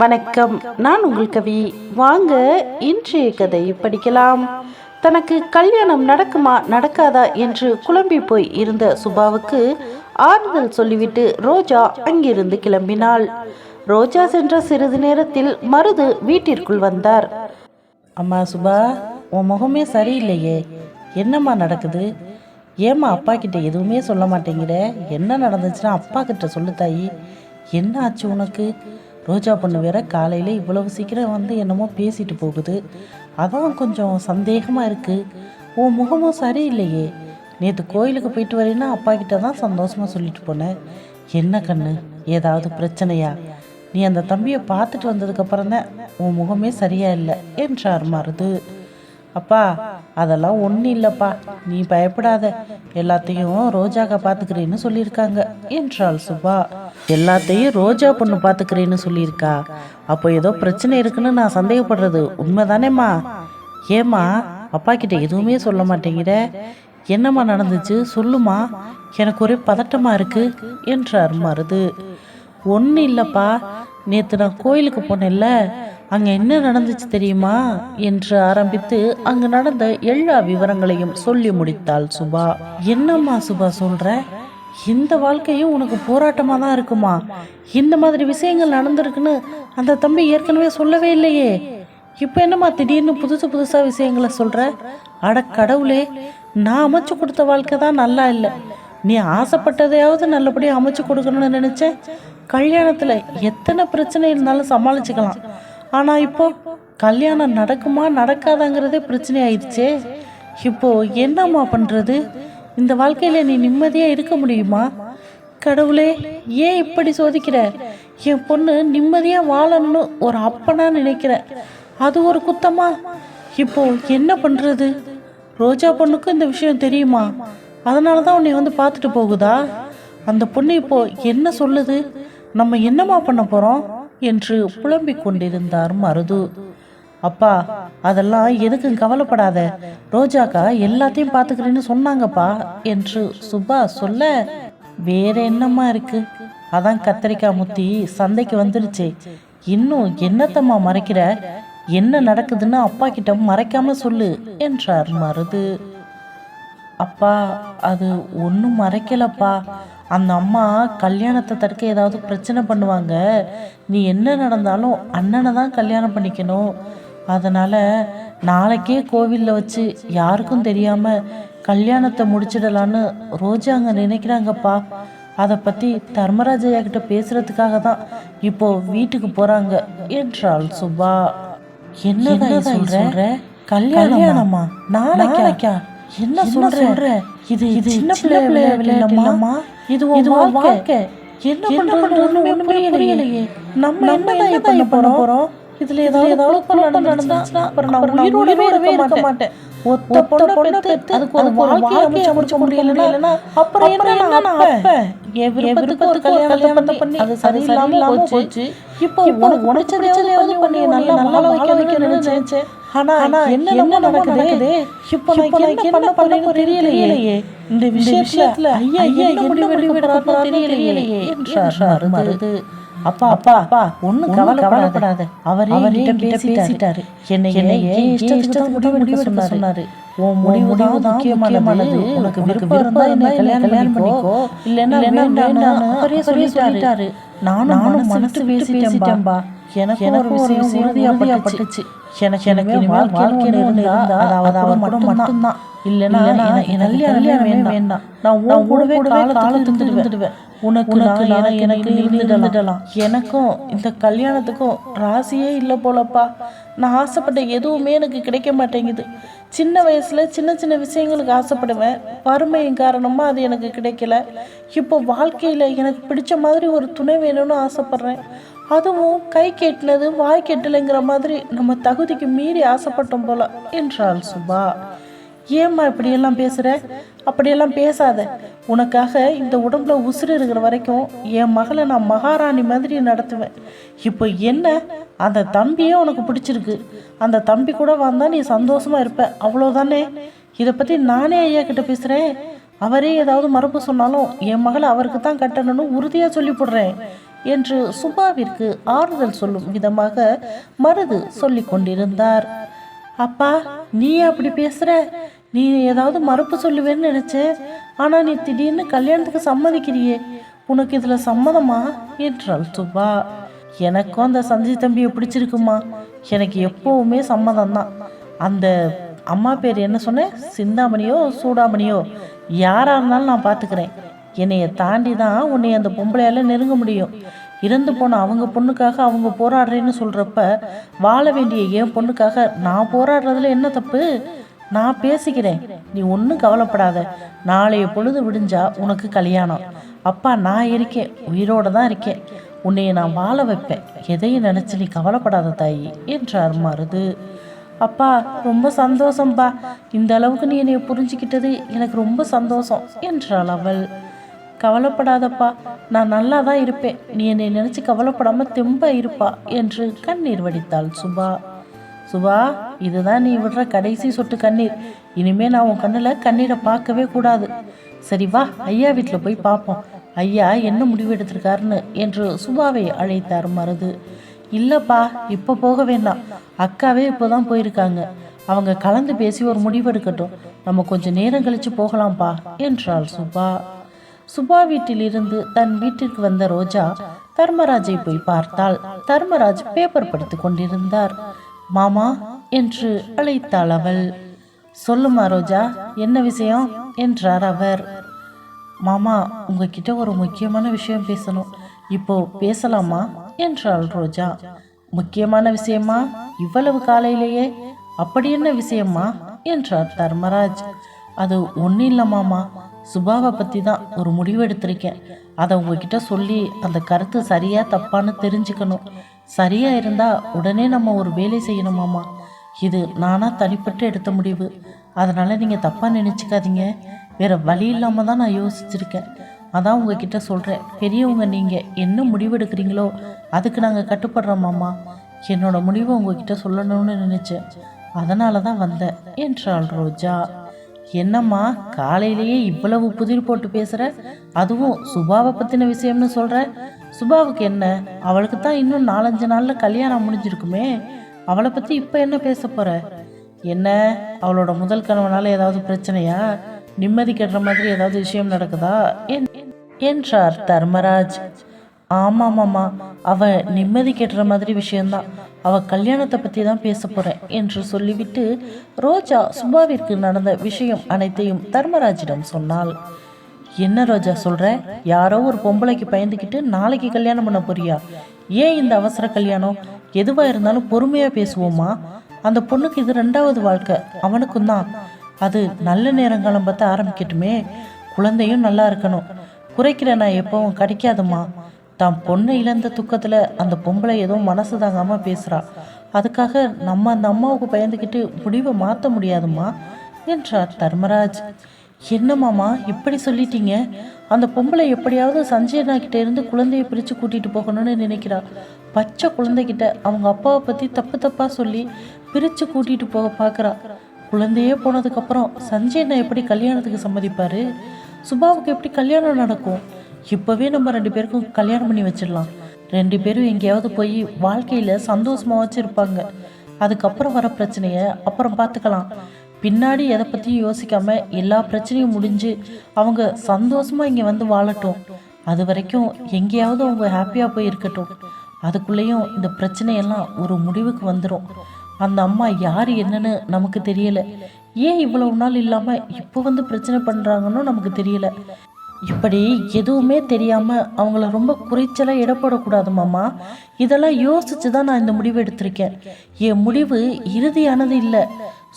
வணக்கம். நான் உங்கள் கவி. வாங்க இன்றைய கதை படிக்கலாம். தனக்கு கல்யாணம் நடக்குமா நடக்காதா என்று குழம்பி போய் இருந்த சுபாவுக்கு ஆறுதல் சொல்லிவிட்டு ரோஜா அங்கிருந்து கிளம்பினாள். ரோஜா சென்ற சிறிது நேரத்தில் மருது வீட்டிற்குள் வந்தார். அம்மா சுபா உன் முகமே சரியில்லையே. என்னம்மா நடக்குது? ஏம்மா அப்பா கிட்ட எதுவுமே சொல்ல மாட்டேங்கிற? என்ன நடந்துச்சுன்னா அப்பா கிட்ட சொல்லு தாயி. என்ன ஆச்சு உனக்கு? ரோஜா பொண்ணு வேற காலையில் இவ்வளவு சீக்கிரம் வந்து என்னமோ பேசிட்டு போகுது. அதான் கொஞ்சம் சந்தேகமாக இருக்குது உன் முகமும் சரியில்லையே. நேற்று கோயிலுக்கு போயிட்டு வரேன்னா அப்பா கிட்ட தான் சந்தோஷமாக சொல்லிட்டு போனேன். என்ன கண்ணு? ஏதாவது பிரச்சனையா? நீ அந்த தம்பியை பார்த்துட்டு வந்ததுக்கப்புறம் தான் உன் முகமே சரியா இல்லை என்றார் மருது. அப்பா அதெல்லாம் ஒன்றும் இல்லைப்பா. நீ பயப்படாத. எல்லாத்தையும் ரோஜாக்கா பார்த்துக்கிறேன்னு சொல்லியிருக்காங்க என்றாள் சுபா. எல்லாத்தையும் ரோஜா பொண்ணு பார்த்துக்கிறேன்னு சொல்லியிருக்கா. அப்போ ஏதோ பிரச்சனை இருக்குன்னு நான் சந்தேகப்படுறது உண்மைதானேம்மா? ஏம்மா அப்பா கிட்ட எதுவுமே சொல்ல மாட்டேங்கிற. என்னம்மா நடந்துச்சு? சொல்லுமா. எனக்கு ஒரே பதட்டமா இருக்கு என்றார் மருது. ஒன்றும் இல்லைப்பா. நேற்று நான் கோயிலுக்கு போனேன்ல. அங்கே என்ன நடந்துச்சு தெரியுமா? என்று ஆரம்பித்து அங்கு நடந்த எல்லா விவரங்களையும் சொல்லி முடித்தாள் சுபா. என்னம்மா சுபா சொல்ற? இந்த வாழ்க்கையும் உனக்கு போராட்டமாக தான் இருக்குமா? இந்த மாதிரி விஷயங்கள் நடந்திருக்குன்னு அந்த தம்பி ஏற்கனவே சொல்லவே இல்லையே. இப்போ என்னம்மா திடீர்னு புதுசு புதுசாக விஷயங்களை சொல்கிற அட கடவுளே நான் அமைச்சு கொடுத்த வாழ்க்கை தான் நல்லா இல்லை. நீ ஆசைப்பட்டதையாவது நல்லபடியாக அமைச்சு கொடுக்கணும்னு நினச்சேன். கல்யாணத்தில் எத்தனை பிரச்சனை இருந்தாலும் சமாளிச்சுக்கலாம். ஆனால் இப்போ கல்யாணம் நடக்குமா நடக்காதாங்கிறதே பிரச்சனை ஆயிடுச்சே இப்போ என்னம்மா பண்ணுறது இந்த வாழ்க்கையில் நீ நிம்மதியாக இருக்க முடியுமா? கடவுளே ஏன் இப்படி சோதிக்கிற? என் பொண்ணு நிம்மதியாக வாழணும்னு ஒரு அப்பனா நினைக்கிற. அது ஒரு குத்தமா? இப்போ என்ன பண்ணுறது ரோஜா பொண்ணுக்கு இந்த விஷயம் தெரியுமா? அதனால தான் உன்னை வந்து பார்த்துட்டு போகுதா? அந்த பொண்ணு இப்போ என்ன சொல்லுது? நம்ம என்னம்மா பண்ண போகிறோம் என்று புலம்பிக் கொண்டிருந்தார் மருது. அப்பா அதெல்லாம் எதுக்கும் கவலைப்படாத. ரோஜாக்கா எல்லாத்தையும் பார்த்துக்கிறேன்னு சொன்னாங்கப்பா என்று சுபா சொல்ல வேற என்னம்மா இருக்கு? அதான் கத்திரிக்காய் முத்தி சந்தைக்கு வந்துருச்சு. இன்னும் என்னத்தம்மா மறைக்கிற? என்ன நடக்குதுன்னு அப்பா கிட்ட மறைக்காம சொல்லு என்றார் மருது. அப்பா அது ஒன்றும் மறைக்கலப்பா. அந்த அம்மா கல்யாணத்தை தடுக்க ஏதாவது பிரச்சனை பண்ணுவாங்க. நீ என்ன நடந்தாலும் அண்ணனை தான் கல்யாணம் பண்ணிக்கணும். அதனால் நாளைக்கே கோவிலில் வச்சு யாருக்கும் தெரியாமல் கல்யாணத்தை முடிச்சிடலான்னு ரோஜா அங்கே நினைக்கிறாங்கப்பா. அதை பற்றி தர்மராஜையா கிட்ட பேசுறதுக்காக தான் இப்போ வீட்டுக்கு போகிறாங்க என்றாள் சுபா. என்னதான் சொல்ற? கல்யாணமா? நாளைக்கா? என்ன சொல்ற? இது இது சின்ன பிள்ளை விளையாடலாமா இது இது வாழ்க்கை. என்ன பண்றதுன்னு புரியலையே. நம்ம என்னதான் பண்ண போறோம்? இதுல ஏதாவது ஏதாவது நடந்துச்சுன்னா அப்புறம் நான் உயிரோடவே இருக்க மாட்டேன். ஒத்த பொண்ணை பெத்து அதுக்கு ஒரு வாழ்க்கையை அமைச்சு முடிச்ச முடியலன்னா அப்புறம் என்ன நான் அப்ப? என் விருப்பத்துக்கு கல்யாணத்தை பண்ணி அது சரியில்லாம போச்சு. இப்போ உனக்கு உடைச்சதையாவது பண்ணி நல்லா நல்லா நினைச்சேன் ஆனா ஆனா என்ன என்ன நடக்குது. இப்போ நான் என்ன பண்ண தெரியலையே. இந்த விஷயத்துல ஐயா ஐயா என்ன முடிவு எடுக்க தெரியலையே. என்றார் மருது அப்பா அப்பா அப்பா கவலை கவலைப்படாத. அவரே அவர்கிட்ட பேசிட்டாரு. என்னை என்னை ஏன் இஷ்டத்துக்கு முடிவு எடுக்க சொன்னாரு? உன் முடிவு தான் முக்கியமானது. உனக்கு விருப்பம் என்ன கல்யாணம் பண்ணிக்கோ. இல்லைன்னா அவரே சொல்லிட்டாரு. நானும் நானும் மனசு பேசிட்டேன்பா. எனக்கு ஒரு விஷயம் உறுதியா பட்டுச்சு எனக்கு இனிமேல் வாழ்க்கையில் இருந்தா அது அவர் கூட மட்டும்தான். இல்லைன்னா எனக்கு கல்யாணம் வேண்டாம். நான் உன் கூடவே காலத்துக்கு இருந்துடுவேன் உனக்கு நான் எனக்கு இருந்துடலாம் எனக்கும் இந்த கல்யாணத்துக்கும் ராசியே இல்லை போலப்பா. நான் ஆசைப்பட்ட எதுவுமே எனக்கு கிடைக்க மாட்டேங்குது. சின்ன வயசுல சின்ன சின்ன விஷயங்களுக்கு ஆசைப்படுவேன். வறுமையின் காரணமா அது எனக்கு கிடைக்கல. இப்போ வாழ்க்கையில எனக்கு பிடிச்ச மாதிரி ஒரு துணை வேணும்னு ஆசைப்படுறேன். அதுவும் கை கெட்டினது வாய் கெட்டலைங்கிற மாதிரி நம்ம தகுதிக்கு மீறி ஆசைப்பட்டோம் போல என்றாள் சுபா. ஏம்மா இப்படியெல்லாம் பேசுகிற அப்படியெல்லாம் பேசாத. உனக்காக இந்த உடம்புல உசுறு இருக்கிற வரைக்கும் என் மகளை நான் மகாராணி மாதிரி நடத்துவேன். இப்போ என்ன? அந்த தம்பியே உனக்கு பிடிச்சிருக்கு. அந்த தம்பி கூட வந்தால் நீ சந்தோஷமா இருப்ப. அவ்வளோதானே இதை பற்றி நானே ஐயா கிட்ட பேசுகிறேன் அவரே ஏதாவது மறுப்பு சொன்னாலும் என் மகளை அவருக்கு தான் கட்டணும்னு உறுதியாக சொல்லி போடுறேன். என்று சுபாவிற்கு ஆறுதல் சொல்லும் விதமாக மருது சொல்லி கொண்டிருந்தார். அப்பா நீ அப்படி பேசுற? நீ ஏதாவது மறுப்பு சொல்லுவேன்னு நினைச்சேன் ஆனா நீ திடீர்னு கல்யாணத்துக்கு சம்மதிக்கிறியே. உனக்கு இதுல சம்மதமா? என்றாள் சுபா. எனக்கும் அந்த சஞ்சய் தம்பியை பிடிச்சிருக்குமா? எனக்கு எப்பவுமே சம்மதம் தான் அந்த அம்மா பேர் என்ன சொன்னேன் சிந்தாமணியோ சூடாமணியோ? யாரா இருந்தாலும் நான் பார்த்துக்கிறேன் என்னைய தாண்டி தான் உன்னை அந்த பொம்பளையால் நெருங்க முடியும். இறந்து போன அவங்க பொண்ணுக்காக அவங்க போராடுறேன்னு சொல்கிறப்ப வாழ வேண்டிய என் பொண்ணுக்காக நான் போராடுறதுல என்ன தப்பு? நான் பேசிக்கிறேன். நீ ஒன்றும் கவலைப்படாத. நாளைய பொழுது விடிஞ்சா உனக்கு கல்யாணம். அப்பா நான் இருக்கேன். உயிரோட தான் இருக்கேன். உன்னைய நான் வாழ வைப்பேன். எதையும் நினச்சி நீ கவலைப்படாத தாயி என்றார் மருது. அப்பா ரொம்ப சந்தோஷம்பா. இந்த அளவுக்கு நீ என்னை புரிஞ்சுக்கிட்டது எனக்கு ரொம்ப சந்தோஷம் என்றாள் அவள். கவலைப்படாதப்பா நான் நல்லா தான் இருப்பேன். நீ என்னை நினைச்சு கவலைப்படாம தெம்ப இருப்பா என்று கண்ணீர் வடித்தாள் சுபா. சுபா இதுதான் நீ விடுற கடைசி சொட்டு கண்ணீர். இனிமே நான் உன் கண்ணில் கண்ணீரை பார்க்கவே கூடாது. சரி வா ஐயா வீட்டில் போய் பார்ப்போம். ஐயா என்ன முடிவு எடுத்திருக்காருன்னு என்று சுபாவை அழைத்தார் மருது. இல்லைப்பா இப்போ போக வேண்டாம். அக்காவே இப்போ தான் போயிருக்காங்க. அவங்க கலந்து பேசி ஒரு முடிவு எடுக்கட்டும். நம்ம கொஞ்சம் நேரம் கழித்து போகலாம்ப்பா என்றாள் சுபா. சுபா வீட்டிலிருந்து தன் வீட்டிற்கு வந்த ரோஜா தர்மராஜை போய் பார்த்தாள். தர்மராஜ் பேப்பர் படித்துக் கொண்டிருந்தார். மாமா என்று அழைத்தாள் அவள். சொல்லுமா ரோஜா என்ன விஷயம்? என்றார் அவர். மாமா உங்ககிட்ட ஒரு முக்கியமான விஷயம் பேசணும். இப்போ பேசலாமா? என்றாள் ரோஜா. முக்கியமான விஷயமா? இவ்வளவு காலையிலேயே? அப்படி என்ன விஷயமா? என்றார் தர்மராஜ். அது ஒன்றும் இல்லை மாமா. சுபாவை பற்றி தான் ஒரு முடிவு எடுத்திருக்கேன். அதை உங்ககிட்ட சொல்லி அந்த கருத்து சரியா தப்பான்னு தெரிஞ்சுக்கணும். சரியா இருந்தால் உடனே நம்ம ஒரு வேலை செய்யணுமாம்மா இது நானாக தனிப்பட்டு எடுத்த முடிவு. அதனால் நீங்கள் தப்பாக நினச்சிக்காதீங்க. வேறு வழி இல்லாமல் தான் நான் யோசிச்சிருக்கேன். அதான் உங்ககிட்ட சொல்கிறேன் பெரியவங்க நீங்கள் என்ன முடிவு எடுக்கிறீங்களோ அதுக்கு நாங்கள் கட்டுப்படுறோமாம்மா என்னோடய என்னோட முடிவை உங்ககிட்ட சொல்லணும்னு நினச்சேன். அதனால தான் வந்தேன். என்றாள் ரோஜா. என்னம்மா காலையிலேயே இவ்வளவு புதிர் போட்டு பேசுற? அதுவும் சுபாவை பத்தின விஷயம்னு சொல்ற? சுபாவுக்கு என்ன? அவளுக்கு தான் இன்னும் நாலஞ்சு நாள்ல கல்யாணம் முடிஞ்சிருக்குமே. அவளை பத்தி இப்ப என்ன பேச போற? என்ன அவளோட முதல் கணவனால ஏதாவது பிரச்சனையா? நிம்மதி கெடுற மாதிரி ஏதாவது விஷயம் நடக்குதா? என்றார் தர்மராஜ். ஆமாமாம்மா அவ நிம்மதி கெடுற மாதிரி விஷயம்தான். அவ கல்யாணத்தை பற்றி தான் பேச போகிறேன் என்று சொல்லிவிட்டு ரோஜா சுபாவிற்கு நடந்த விஷயம் அனைத்தையும் தர்மராஜிடம் சொன்னாள். என்ன ரோஜா சொல்கிற யாரோ ஒரு பொம்பளைக்கு பயந்துக்கிட்டு நாளைக்கு கல்யாணம் பண்ண போறியா? ஏன் இந்த அவசர கல்யாணம்? எதுவாக இருந்தாலும் பொறுமையாக பேசுவோமா? அந்த பொண்ணுக்கு இது ரெண்டாவது வாழ்க்கை அவனுக்கும் தான். அது நல்ல நேரங்காலம் பார்த்து ஆரம்பிக்கட்டுமே. குழந்தையும் நல்லா இருக்கணும். குறைக்கிற நான் எப்பவும் கிடைக்காதுமா? தான் பொண்ணை இழந்த துக்கத்தில் அந்த பொம்பளை ஏதோ மனசு தாங்காமல் பேசுகிறா அதுக்காக நம்ம அந்த அம்மாவுக்கு பயந்துக்கிட்டு முடிவை மாற்ற முடியாதுமா என்றார் தர்மராஜ். என்னம்மாமா இப்படி சொல்லிட்டீங்க? அந்த பொம்பளை எப்படியாவது சஞ்சயனா கிட்ட இருந்து குழந்தையை பிரித்து கூட்டிகிட்டு போகணும்னு நினைக்கிறா. பச்சை குழந்தைகிட்ட அவங்க அப்பாவை பற்றி தப்பு தப்பாக சொல்லி பிரித்து கூட்டிகிட்டு போக பார்க்குறா குழந்தையே போனதுக்கப்புறம் சஞ்சயனை எப்படி கல்யாணத்துக்கு சம்மதிப்பார்? சுபாவுக்கு எப்படி கல்யாணம் நடக்கும்? இப்போவே நம்ம ரெண்டு பேருக்கும் கல்யாணம் பண்ணி வச்சிடலாம். ரெண்டு பேரும் எங்கேயாவது போய் வாழ்க்கையில் சந்தோஷமாக வச்சுருப்பாங்க. அதுக்கப்புறம் வர பிரச்சனையை அப்புறம் பார்த்துக்கலாம். பின்னாடி எதை பற்றியும் யோசிக்காமல் எல்லா பிரச்சனையும் முடிஞ்சு அவங்க சந்தோஷமாக இங்கே வந்து வாழட்டும். அது வரைக்கும் எங்கேயாவது அவங்க ஹாப்பியாக போய் இருக்கட்டும். அதுக்குள்ளேயும் இந்த பிரச்சனையெல்லாம் ஒரு முடிவுக்கு வந்துடும் அந்த அம்மா யார் என்னன்னு நமக்கு தெரியலை. ஏன் இவ்வளவு நாள் இல்லாமல் இப்போ வந்து பிரச்சனை பண்ணுறாங்கன்னு நமக்கு தெரியலை. இப்படி எதுவுமே தெரியாமல் அவங்கள ரொம்ப குறைச்சலாக இடப்படக்கூடாது மாமா. இதெல்லாம் யோசிச்சு தான் நான் இந்த முடிவு எடுத்திருக்கேன். என் முடிவு இறுதியானது இல்லை.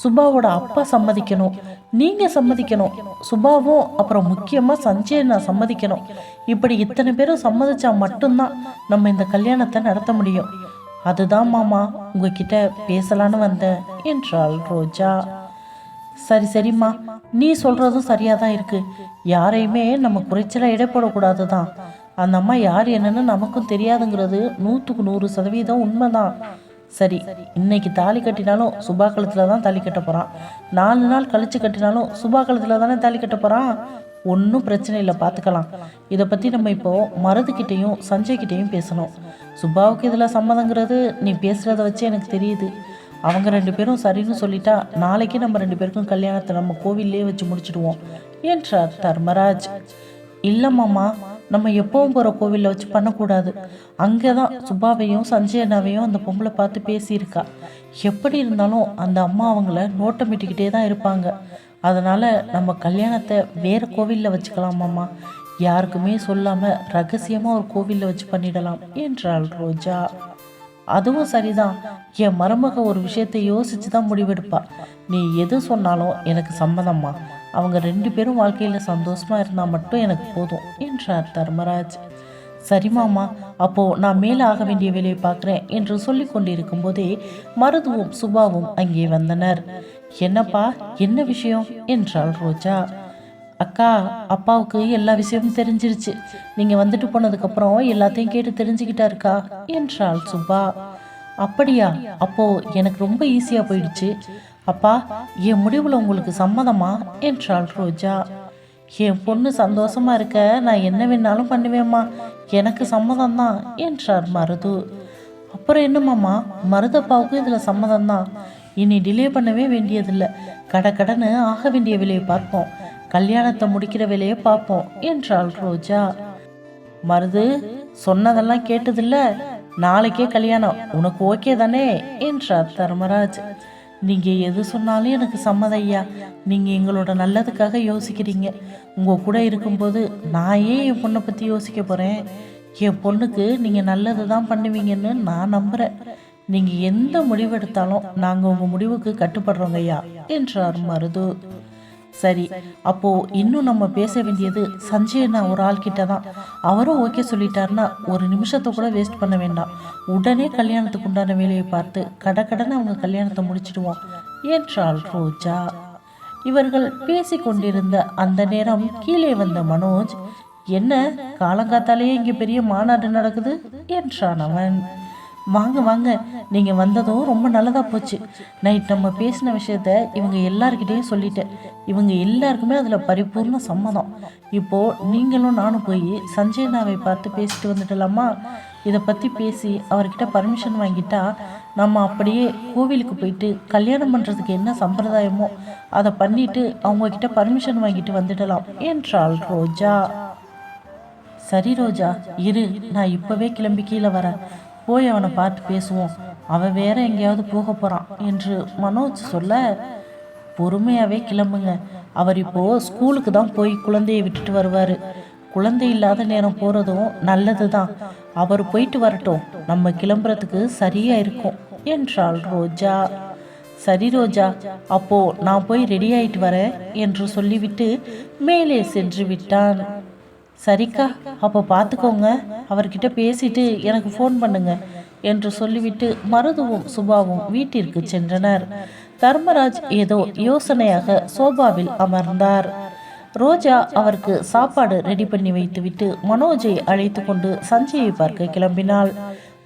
சுபாவோட அப்பா சம்மதிக்கணும். நீங்கள் சம்மதிக்கணும். சுபாவும் அப்புறம் முக்கியமாக சஞ்சய் நான் சம்மதிக்கணும். இப்படி இத்தனை பேரும் சம்மதிச்சா மட்டும்தான் நம்ம இந்த கல்யாணத்தை நடத்த முடியும். அதுதான் மாமா. உங்ககிட்ட பேசலான்னு வந்தேன் என்றாள் ரோஜா. சரி சரிம்மா. நீ சொல்றதும் சரியா தான் இருக்கு. யாரையுமே நம்ம குறைச்சலாக இடப்படக்கூடாது தான் அந்த அம்மா யார் என்னன்னு நமக்கும் தெரியாதுங்கிறது நூற்றுக்கு நூறு சதவீதம் உண்மைதான். சரி இன்னைக்கு தாலி கட்டினாலும் சுபா கழுத்தில் தான் தாலி கட்ட போகிறான் நாலு நாள் கழிச்சு கட்டினாலும் சுபா கழுத்தில் தானே தாலி கட்ட போகிறான் ஒன்றும் பிரச்சனை இல்லை பார்த்துக்கலாம் இதை பற்றி நம்ம இப்போது மருதுகிட்டேயும் சஞ்சய்கிட்டேயும் பேசணும். சுபாவுக்கு இதில் சம்மதங்கிறது நீ பேசுகிறத வச்சு எனக்கு தெரியுது. அவங்க ரெண்டு பேரும் சரின்னு சொல்லிட்டா நாளைக்கு நம்ம ரெண்டு பேருக்கும் கல்யாணத்தை நம்ம கோவில்லே வச்சு முடிச்சிடுவோம் என்றார் தர்மராஜ். இல்லைம்மாம்மா நம்ம எப்பவும் போகிற கோவிலில் வச்சு பண்ணக்கூடாது. அங்கே தான் சுபாவையும் சஞ்சய் அண்ணாவையும் அந்த பொம்பளை பார்த்து பேசியிருக்கா. எப்படி இருந்தாலும் அந்த அம்மா அவங்கள நோட்டமிட்டுக்கிட்டே தான் இருப்பாங்க. அதனால் நம்ம கல்யாணத்தை வேறு கோவிலில் வச்சுக்கலாமாம்மா யாருக்குமே சொல்லாமல் ரகசியமாக ஒரு கோவிலில் வச்சு பண்ணிடலாம் என்றாள் ரோஜா. அதுவும் சரிதான். என் மருமக ஒரு விஷயத்தை யோசிச்சு தான் முடிவெடுப்பா. நீ எது சொன்னாலும் எனக்கு சம்மதம்மா. அவங்க ரெண்டு பேரும் வாழ்க்கையில் சந்தோஷமாக இருந்தால் மட்டும் எனக்கு போதும் என்றார் தர்மராஜ். சரிமாமா அப்போது நான் மேலே ஆக வேண்டிய வேலையை பார்க்குறேன் என்று சொல்லி கொண்டிருக்கும் போதே மருதுவும் சுபாவும் அங்கே வந்தனர். என்னப்பா என்ன விஷயம்? என்றாள் ரோஜா. அக்கா அப்பாவுக்கு எல்லா விஷயமும் தெரிஞ்சிருச்சு. நீங்க வந்துட்டு போனதுக்கப்புறம் எல்லாத்தையும் கேட்டு தெரிஞ்சுக்கிட்டாருக்கா? என்றாள் சுபா. அப்படியா? அப்போ எனக்கு ரொம்ப ஈஸியா போயிடுச்சு. அப்பா என் முடிவுல உங்களுக்கு சம்மதமா? என்றாள் ரோஜா. என் பொண்ணு சந்தோஷமா இருக்க நான் என்ன வேணாலும் பண்ணுவேம்மா. எனக்கு சம்மதம் தான் என்றார் மருது. அப்புறம் என்னம்மாம்மா? மருதப்பாவுக்கும் இதில் சம்மதம் தான் இனி டிலே பண்ணவே வேண்டியதில்லை. கடை கடன்னு ஆக வேண்டிய விலையை பார்ப்போம். கல்யாணத்தை முடிக்கிற வேலையை பார்ப்போம் என்றாள் ரோஜா. மருது சொன்னதெல்லாம் கேட்டதில்ல. நாளைக்கே கல்யாணம் உனக்கு ஓகே தானே என்றார் தர்மராஜ். நீங்க எது சொன்னாலும் எனக்கு சம்மதம் ஐயா. நீங்க எங்களோட நல்லதுக்காக யோசிக்கிறீங்க. உங்க கூட இருக்கும்போது நான் ஏன் என் பொண்ணை பத்தி யோசிக்க போறேன்? என் பொண்ணுக்கு நீங்க நல்லது தான் பண்ணுவீங்கன்னு நான் நம்புறேன். நீங்க எந்த முடிவு எடுத்தாலும் நாங்க உங்க முடிவுக்கு கட்டுப்படுறோங்க ஐயா என்றார் மருது. சரி அப்போ இன்னும் நம்ம பேச வேண்டியது சஞ்சய் அண்ணா ஒரு ஆள் கிட்ட தான் அவரும் ஓகே சொல்லிட்டாருன்னா ஒரு நிமிஷத்தை கூட வேஸ்ட் பண்ண வேண்டாம். உடனே கல்யாணத்துக்கு உண்டான வேலையை பார்த்து கடகடன்னு அவங்க கல்யாணத்தை முடிச்சிடுவோம். என்றாள் ரோஜா. இவர்கள் பேசி கொண்டிருந்த அந்த நேரம் கீழே வந்த மனோஜ் என்ன காலங்காத்தாலேயே இங்கே பெரிய மாநாடு நடக்குது? என்றான் அவன். வாங்க வாங்க. நீங்கள் வந்ததும் ரொம்ப நல்லதாக போச்சு. நைட் நம்ம பேசின விஷயத்த இவங்க எல்லாருக்கிட்டேயும் சொல்லிட்டேன். இவங்க எல்லாருக்குமே அதில் பரிபூர்ண சம்மதம். இப்போது நீங்களும் நானும் போய் சஞ்சய்னாவை பார்த்து பேசிட்டு வந்துடலாமா இதை பற்றி பேசி அவர்கிட்ட பர்மிஷன் வாங்கிட்டா நம்ம அப்படியே கோவிலுக்கு போயிட்டு கல்யாணம் பண்ணுறதுக்கு என்ன சம்பிரதாயமோ அதை பண்ணிட்டு அவங்கக்கிட்ட பர்மிஷன் வாங்கிட்டு வந்துடலாம் என்றாள் ரோஜா. சரி ரோஜா இரு. நான் இப்போவே கிளம்பி கீழே வரேன். போய் அவனை பார்த்து பேசுவோம். அவன் வேற எங்கேயாவது போக போகிறான் என்று மனோஜ் சொல்ல பொறுமையாகவே கிளம்புங்க. அவர் இப்போ ஸ்கூலுக்கு தான் போய் குழந்தையை விட்டுட்டு வருவார். குழந்தை இல்லாத நேரம் போகிறதும் நல்லது தான் அவர் போயிட்டு வரட்டும். நம்ம கிளம்புறதுக்கு சரியா இருக்கும் என்றாள் ரோஜா. சரி ரோஜா அப்போ நான் போய் ரெடி ஆயிட்டு வரேன் என்று சொல்லிவிட்டு மேலே சென்று விட்டான். சரிக்கா அப்போ பார்த்துக்கோங்க அவர்கிட்ட பேசிட்டு எனக்கு ஃபோன் பண்ணுங்க என்று சொல்லிவிட்டு மருதுவும் சுபாவும் வீட்டிற்கு சென்றனர். தர்மராஜ் ஏதோ யோசனையாக சோபாவில் அமர்ந்தார். ரோஜா அவருக்கு சாப்பாடு ரெடி பண்ணி வைத்துவிட்டு மனோஜை அழைத்து கொண்டு சஞ்சயை பார்க்க கிளம்பினாள்.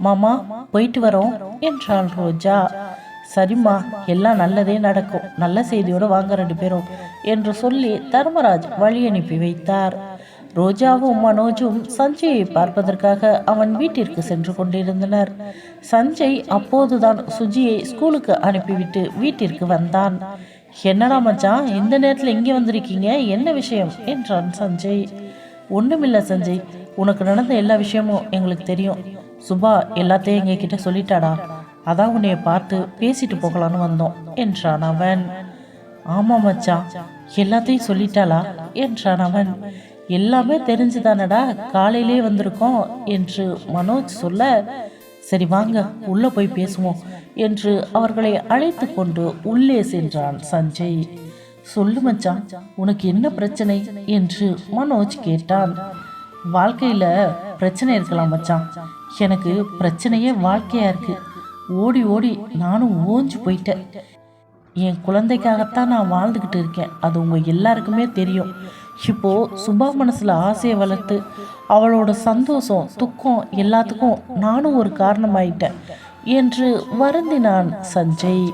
மாமா போயிட்டு வரோம் என்றாள் ரோஜா. சரிம்மா எல்லாம் நல்லதே நடக்கும். நல்ல செய்தியோடு வாங்க ரெண்டு பேரும் என்று சொல்லி தர்மராஜ் வழி அனுப்பி வைத்தார். ரோஜாவும் மனோஜும் சஞ்சயை பார்ப்பதற்காக அவன் வீட்டிற்கு சென்று கொண்டிருந்தனர். சஞ்சய் அப்போதுதான் சுஜியை ஸ்கூலுக்கு அனுப்பிவிட்டு வீட்டிற்கு வந்தான். என்னடா மச்சான் இந்த நேரத்தில் இங்கே வந்திருக்கீங்க? என்ன விஷயம்? என்றான் சஞ்சய். ஒன்றுமில்ல சஞ்சய் உனக்கு நடந்த எல்லா விஷயமும் எங்களுக்கு தெரியும். சுபா எல்லாத்தையும் எங்ககிட்ட சொல்லிட்டாடா. அதான் உன்னைய பார்த்து பேசிட்டு போகலான்னு வந்தோம் என்றான் அவன். ஆமாம் மச்சான் எல்லாத்தையும் சொல்லிட்டாளா? என்றான் அவன். எல்லாமே தெரிஞ்சுதானடா காலையிலே வந்திருக்கோம் என்று மனோஜ் சொல்ல சரி வாங்க உள்ள போய் பேசுவோம் என்று அவர்களை அழைத்து கொண்டு உள்ளே சென்றான் சஞ்சய். சொல்லு மச்சான் உனக்கு என்ன பிரச்சனை? என்று மனோஜ் கேட்டான். வாழ்க்கையில பிரச்சனை இருக்கலாம் மச்சான். எனக்கு பிரச்சனையே வாழ்க்கையா இருக்கு. ஓடி ஓடி நானும் ஓஞ்சு போயிட்டேன். என் குழந்தைக்காகத்தான் நான் வாழ்ந்துக்கிட்டு இருக்கேன். அது உங்கள் எல்லாருக்குமே தெரியும். இப்போ சுபா மனசில் ஆசையை வளர்த்து அவளோட சந்தோஷம் துக்கம் எல்லாத்துக்கும் நானும் ஒரு காரணமாயிட்டேன் என்று வருந்தினான் சஞ்சய்.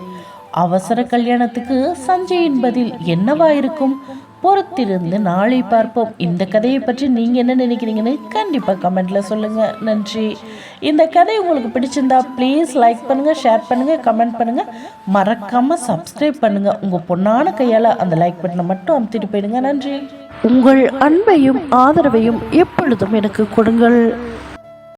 அவசர கல்யாணத்துக்கு சஞ்சயின் பதில் என்னவா இருக்கும் பொறுத்திருந்து நாளை பார்ப்போம். இந்த கதையை பற்றி நீங்கள் என்ன நினைக்கிறீங்கன்னு கண்டிப்பாக கமெண்ட்டில் சொல்லுங்கள் நன்றி. இந்த கதை உங்களுக்கு பிடிச்சிருந்தா ப்ளீஸ் லைக் பண்ணுங்கள் ஷேர் பண்ணுங்கள் கமெண்ட் பண்ணுங்கள் மறக்காமல் சப்ஸ்கிரைப் பண்ணுங்கள் உங்கள் பொண்ணான கையால் அந்த லைக் பட்டனை மட்டும் அமுத்திட்டு போயிடுங்க. நன்றி. உங்கள் அன்பையும் ஆதரவையும் எப்பொழுதும் எனக்கு கொடுங்கள்.